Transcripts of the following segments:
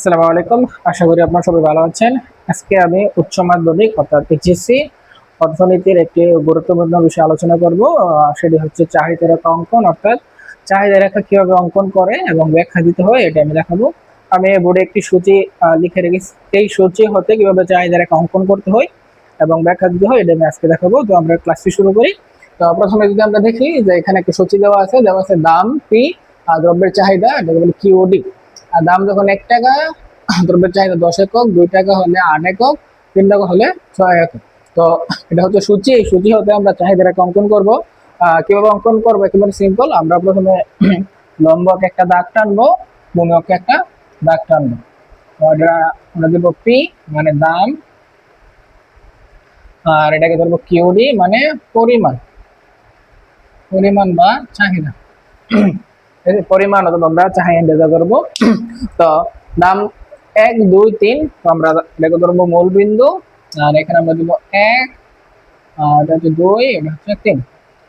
আসসালামু আলাইকুম। আশা করি আপনারা সবাই ভালো আছেন। আজকে আমি উচ্চ মাধ্যমিক অর্থাৎ এইচএসসি অর্থনীতির একটি গুরুত্বপূর্ণ বিষয় আলোচনা করব। সেটি হচ্ছে চাহিদা রেখা অঙ্কন, অর্থাৎ চাহিদা রেখা কীভাবে অঙ্কন করে এবং ব্যাখ্যা দিতে হয়, এটা আমি দেখাবো। আমি বোর্ডে একটি সূচি লিখে রেখেছি। এই সূচি হতে কীভাবে চাহিদা রেখা অঙ্কন করতে হয় এবং ব্যাখ্যা দিতে হয়, এটা আমি আজকে দেখাবো। তো আমরা ক্লাসটি শুরু করি। তো প্রথমে যদি আমরা দেখি যে এখানে একটি সূচি দেওয়া আছে দেওয়া আছে দাম, পি আর দ্রব্যের চাহিদা বলে কিউডি আর দাম যখন এক টাকা দ্রব্যের চাহিদা দশ একক, দুই টাকা হলে আট একক, তিন টাকা হলে ছয় একক। তো এটা হচ্ছে সূচি, এই সূচি হতে আমরা চাহিদা রেখা অঙ্কন করব। কীভাবে অঙ্কন করব? একেবারে সিম্পল আমরা প্রথমে লম্বকে একটা দাগ টানবো ভূমিকে একটা দাগ টানবো। এটা আমরা দেবো পি মানে দাম। আর এটাকে ধরবো কিউডি মানে পরিমাণ। পরিমাণ বা চাহিদা। পরিমাণ অথবা আমরা চাহিদা নির্ধারণ করব তো নাম এক, দুই, তিন আমরা এটাকে ধরবো মূল বিন্দু, আর এখানে আমরা দিব এক, আর এটা হচ্ছে দুই, এটা হচ্ছে তিন।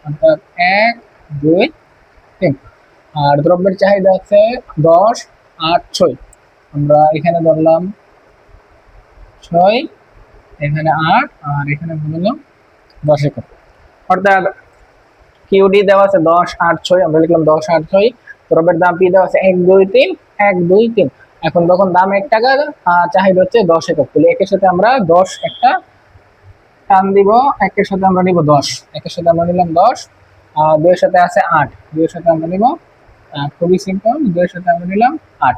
অর্থাৎ এক, দুই, তিন। আর দ্রব্যের চাহিদা আছে দশ, আট, ছয়। আমরা এখানে ধরলাম ছয়, এখানে আট, আর এখানে বললাম দশ একক। অর্থাৎ কিউডি দেওয়া আছে দশ আট ছয়, আমরা লিখলাম দশ আট ছয়। দ্রব্যের দাম পি দেওয়া আছে? এক, দুই, তিন, এক, দুই, তিন। এখন তখন দাম এক টাকা চাহিদা হচ্ছে দশ একক। তাহলে একের সাথে আমরা দশ একটা টান দিব, একের সাথে আমরা নিব দশ। একের সাথে আমরা নিলাম দশ দুইয়ের সাথে আছে আট। দুইয়ের সাথে আমরা নিব খুবই সিম্পল দুইয়ের সাথে আমরা নিলাম আট।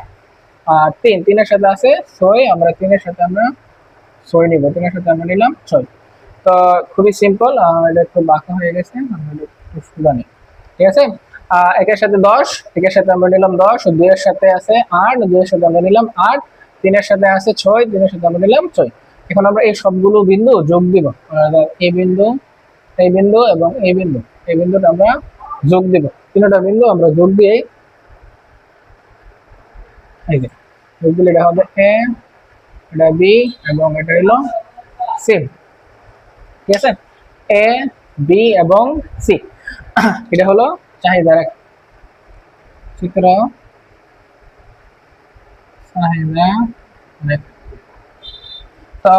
আর তিন, তিনের সাথে আছে ছয়, আমরা তিনের সাথে আমরা ছয় নিব। তিনের সাথে আমরা নিলাম ছয়। তো খুবই সিম্পল এটা একটু বাঁকা হয়ে গেছে। ঠিক আছে? একের সাথে দশ, একের সাথে আমরা নিলাম দশ, দুইয়ের সাথে আছে আট, দুইয়ের সাথে আমরা নিলাম আট, তিনের সাথে আছে ছয়, তিনের সাথে আমরা নিলাম ছয়। এখন আমরা এই সবগুলো বিন্দু যোগ দিব। এই বিন্দু এই বিন্দু এবং এই বিন্দু। এই বিন্দুটা আমরা যোগ দিব। তিনটা বিন্দু আমরা যোগ দিয়ে যোগ দিলে এটা হবে এ এটা বি এবং এটা হলো সি ঠিক আছে? এ বি এবং সি এটা হলো চাহিদার রেখা চিত্র। চাহিদা তো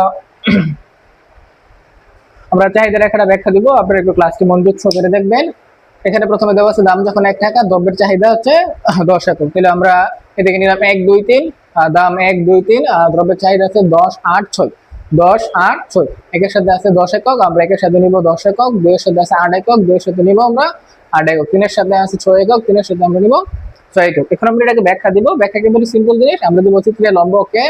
আমরা চাহিদা রেখাটা ব্যাখ্যা দিব। আপনারা একটু ক্লাসটি মনোযোগ সহকারে দেখবেন। এখানে প্রথমে দেওয়া আছে দাম যখন এক টাকা, দ্রব্যের চাহিদা হচ্ছে দশ একক। তাহলে আমরা এদিকে নিলাম এক, দুই, তিন দাম এক, দুই, তিন দ্রব্যের চাহিদা আছে দশ, আট, ছয়। দশ, আট, ছয়। একের সাথে আছে দশ একক, আমরা একের সাথে নিব দশ একক, দুইয়ের সাথে আছে আট একক, দুইয়ের সাথে নিব আমরা আট একক। তিনের সাথে আছে ছয় একক, তিনের সাথে আমরা নিব ছয় একক। এখন আমরা এটাকে ব্যাখ্যা দিব। ব্যাখ্যা কেবল সিম্পল জিনিস। আমরা দিব চিত্রে লম্বকে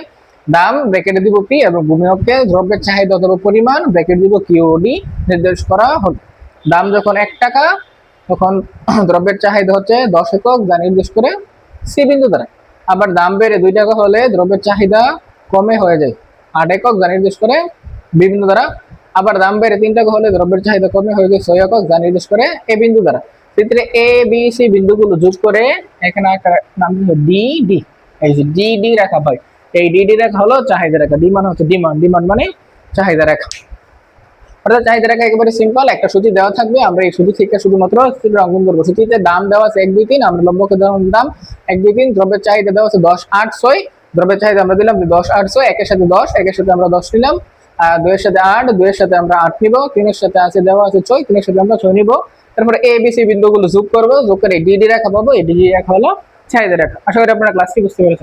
দাম ব্র্যাকেটে দিব পি এবং ভূমিকে দ্রব্যের চাহিদা অথবা পরিমাণ ব্র্যাকেট দিব কিউডি নির্দেশ করা হলো। দাম যখন এক টাকা, তখন দ্রব্যের চাহিদা হচ্ছে দশ একক, যা নির্দেশ করে সি বিন্দু দ্বারা। আবার দাম বেড়ে দুই টাকা হলে দ্রব্যের চাহিদা কমে হয়ে যায়। আট একক যা নির্দেশ করে বিভিন্ন দ্বারা। আবার দাম বেড়ে তিন টাকা হলে দ্রব্যের চাহিদা কমে হয়ে গেছে ছয় একক যা নির্দেশ করে এ বিন্দু দ্বারা। চিত্রে এ বি সি বিন্দুগুলো যোগ করে এখানে নাম ডি ডি এই যে ডি ডি রাখা হয়। এই ডি ডি রেখা হলো চাহিদা রেখা। ডি মানে হচ্ছে ডিমান্ড ডিমান্ড মানে চাহিদা রেখা। অর্থাৎ চাহিদা রেখা একেবারে সিম্পল একটা সূচি দেওয়া থাকবে। আমরা এই সূচি থেকে শুধুমাত্র চিত্র অঙ্কন করব। সূচিতে দাম দেওয়া আছে এক দুই তিন, আমরা লম্বকে দাম এক দুই তিন, দ্রব্যের চাহিদা দেওয়া আছে দশ, আট, ছয় দ্রব্যের চাহিদা আমরা দিলাম দশ আটশো একের সাথে দশ, একের সাথে আমরা দশ নিলাম। আর দুইয়ের সাথে আট, দুইয়ের সাথে আমরা আট নিব। তিনের সাথে আছে দেওয়া আছে ছয়, তিনের সাথে আমরা ছয় নিব। তারপরে এ বি সি বিন্দুগুলো যোগ করব। যোগ করে ডি ডি রেখা পাবো। এই ডি ডি রেখা হলো চাহিদা রেখা। আশা করি আপনারা ক্লাসটি বুঝতে পেরেছেন।